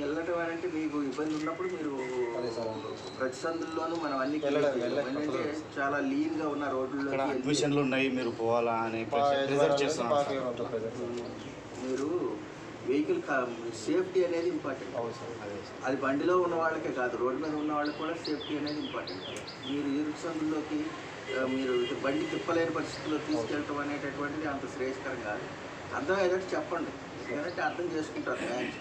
వెళ్ళటం అంటే మీకు ఇబ్బంది ఉన్నప్పుడు మీరు. ప్రతి సందుల్లోనూ మనం అన్ని ఏంటంటే చాలా లీన్గా ఉన్న ఇక్కడ అడ్మిషన్లు ఉన్నాయి మీరు పోవాలా అని. మీరు వెహికల్ సేఫ్టీ అనేది ఇంపార్టెంట్. అదే బండిలో ఉన్న వాళ్ళకే కాదు రోడ్డు మీద ఉన్న వాళ్ళకి కూడా సేఫ్టీ అనేది ఇంపార్టెంట్. మీరు ఇరుకు సందుల్లోకి మీరు ఇది బండి తిప్పలేని పరిస్థితుల్లో తీసుకెళ్ళటం అనేటటువంటిది అంత శ్రేయస్కరం కాదు. అర్థమయ్యేటట్టు చెప్పండి. ఎందుకంటే అర్థం చేసుకుంటారు. మ్యాచ్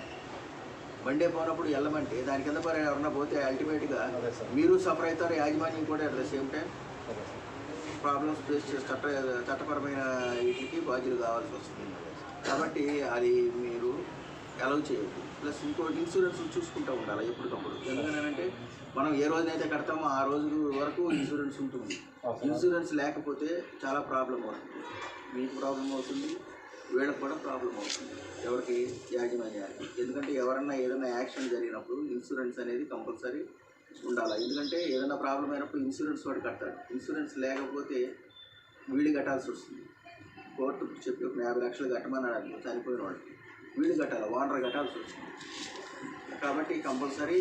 బండే పోనప్పుడు వెళ్ళమంటే దాని కింద మరి ఎవరన్నా పోతే అల్టిమేట్గా మీరు సఫర్ అవుతారు యాజమాన్యం కూడా at the same time problems face చేసి చట్ట చట్టపరమైన వీటికి బాధ్యులు కావాల్సి వస్తుంది. కాబట్టి అది మీరు అలౌ చేయొద్దు. ప్లస్ ఇంకోటి ఇన్సూరెన్స్ చూసుకుంటూ ఉండాలి ఎప్పటికప్పుడు. ఎందుకంటే మనం ఏ రోజునైతే కడతామో ఆ రోజు వరకు ఇన్సూరెన్స్ ఉంటుంది. ఇన్సూరెన్స్ లేకపోతే చాలా ప్రాబ్లం అవుతుంది. మీకు ప్రాబ్లం అవుతుంది వీళ్ళకి కూడా ప్రాబ్లం అవుతుంది. ఎవరికి యాజమాన్యానికి. ఎందుకంటే ఎవరన్నా ఏదైనా యాక్షన్ జరిగినప్పుడు ఇన్సూరెన్స్ అనేది కంపల్సరీ ఉండాలి. ఎందుకంటే ఏదైనా ప్రాబ్లం అయినప్పుడు ఇన్సూరెన్స్ వాడు కట్టాలి. ఇన్సూరెన్స్ లేకపోతే వీళ్ళు కట్టాల్సి వస్తుంది. కోర్టు చెప్పి ఒక యాభై లక్షలు కట్టమన్నాడు అనుకో చనిపోయిన వాడికి. వీళ్ళు కట్టాలి ఓనర్ కట్టాల్సి వస్తుంది. కాబట్టి కంపల్సరీ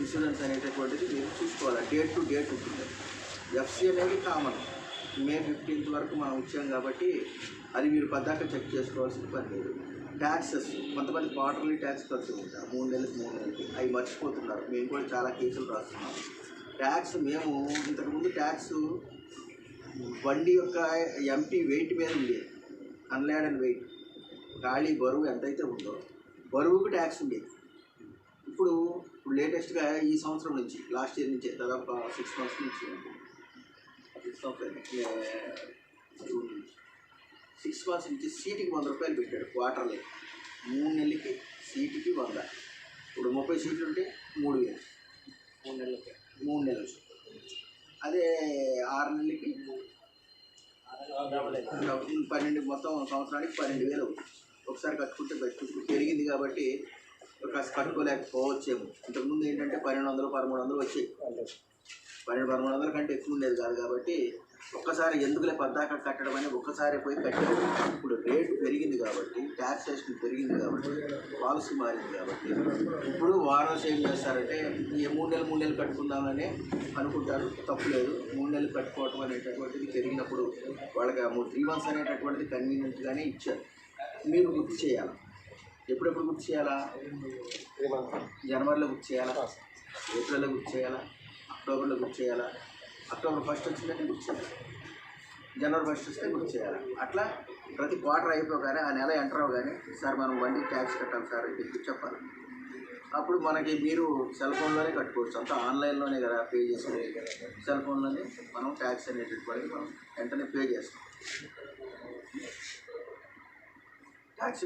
ఇన్సూరెన్స్ అనేటటువంటిది మీరు చూసుకోవాలి. డేట్ టు డేట్ ఉంటుంది. ఎఫ్సి అనేది కామన్ మే ఫిఫ్టీన్త్ వరకు మనం ఇచ్చాం కాబట్టి అది మీరు పద్దాక చెక్ చేసుకోవాల్సిన పని లేదు. ట్యాక్సెస్ కొంతమంది క్వార్టర్లీ ట్యాక్స్ ఖర్చు ఉంటారు మూడు నెలలకు మూడు నెలలకి. అవి మర్చిపోతున్నారు. మేము కూడా చాలా కేసులు రాస్తున్నాం. ట్యాక్స్ మేము ఇంతకుముందు ట్యాక్స్ బండి యొక్క ఎంపీ వెయిట్ మీద ఉండేది అండ్ వెయిట్ ఖాళీ బరువు ఎంతైతే ఉందో బరువుకు ట్యాక్స్ ఉండేది ఇప్పుడు ఇప్పుడు లేటెస్ట్గా ఈ సంవత్సరం నుంచి లాస్ట్ ఇయర్ నుంచి దాదాపు సిక్స్ మంత్స్ నుంచి సిక్స్ మంత్స్ సిక్స్ మంత్స్ నుంచి సీటుకి వంద రూపాయలు పెట్టాడు క్వార్టర్లీ. మూడు నెలలకి సీటుకి వంద. ఇప్పుడు ముప్పై సీట్లు ఉంటే మూడు వేలు. మూడు నెలలకి. మూడు నెలలు. అదే ఆరు నెలలకి పన్నెండు మొత్తం సంవత్సరానికి పన్నెండు వేలు ఒకసారి కట్టుకుంటే బెస్ట్. ఇప్పుడు పెరిగింది కాబట్టి కాస్త కట్టుకోలేకపోవచ్చేమో ఇంతకుముందు ఏంటంటే పన్నెండు వందలు పదమూడు వందలు వచ్చాయి పన్నెండు పదమూడు వందల కంటే ఎక్కువ ఉండేది కాదు కాబట్టి ఒక్కసారి ఎందుకులే పద్దాక కట్టడం అని ఒక్కసారి పోయి కట్టారు. ఇప్పుడు రేటు పెరిగింది కాబట్టి ట్యాక్సేషన్ పెరిగింది కాబట్టి పాలసీ మారింది కాబట్టి ఇప్పుడు వారల్స్ ఏం చేస్తారంటే ఈ మూడు నెలలు మూడు నెలలు కట్టుకుందామని అనుకుంటారు. తప్పులేదు మూడు నెలలు కట్టుకోవటం అనేటటువంటిది పెరిగినప్పుడు వాళ్ళకి ఆ త్రీ మంత్స్ అనేటటువంటిది కన్వీనియంట్గానే ఇచ్చారు. మీరు గుర్తు చేయాలి? ఎప్పుడెప్పుడు గుర్తు చేయాలా? జనవరిలో బుక్ చేయాలా? ఏప్రిల్లో బుక్ చేయాలా? అక్టోబర్లో బుక్ చేయాలా? అక్టోబర్ ఫస్ట్ వచ్చిందంటే బుక్ చేయాలి? జనవరి ఫస్ట్ వస్తే బుక్ చేయాలి? అట్లా ప్రతి క్వార్టర్ అయిపోగానే ఆ నెల ఎంటర్ అవగానే సార్ మనం బండి ట్యాక్స్ కట్టాలి సార్ అని చెప్పి చెప్పాలి? అప్పుడు మనకి మీరు సెల్ ఫోన్లోనే కట్టుకోవచ్చు. అంతా ఆన్లైన్లోనే కదా పే చేసుకునేది సెల్ ఫోన్లోనే మనం ట్యాక్స్ అనేటటువంటి మనం వెంటనే పే చేస్తాం. ట్యాక్స్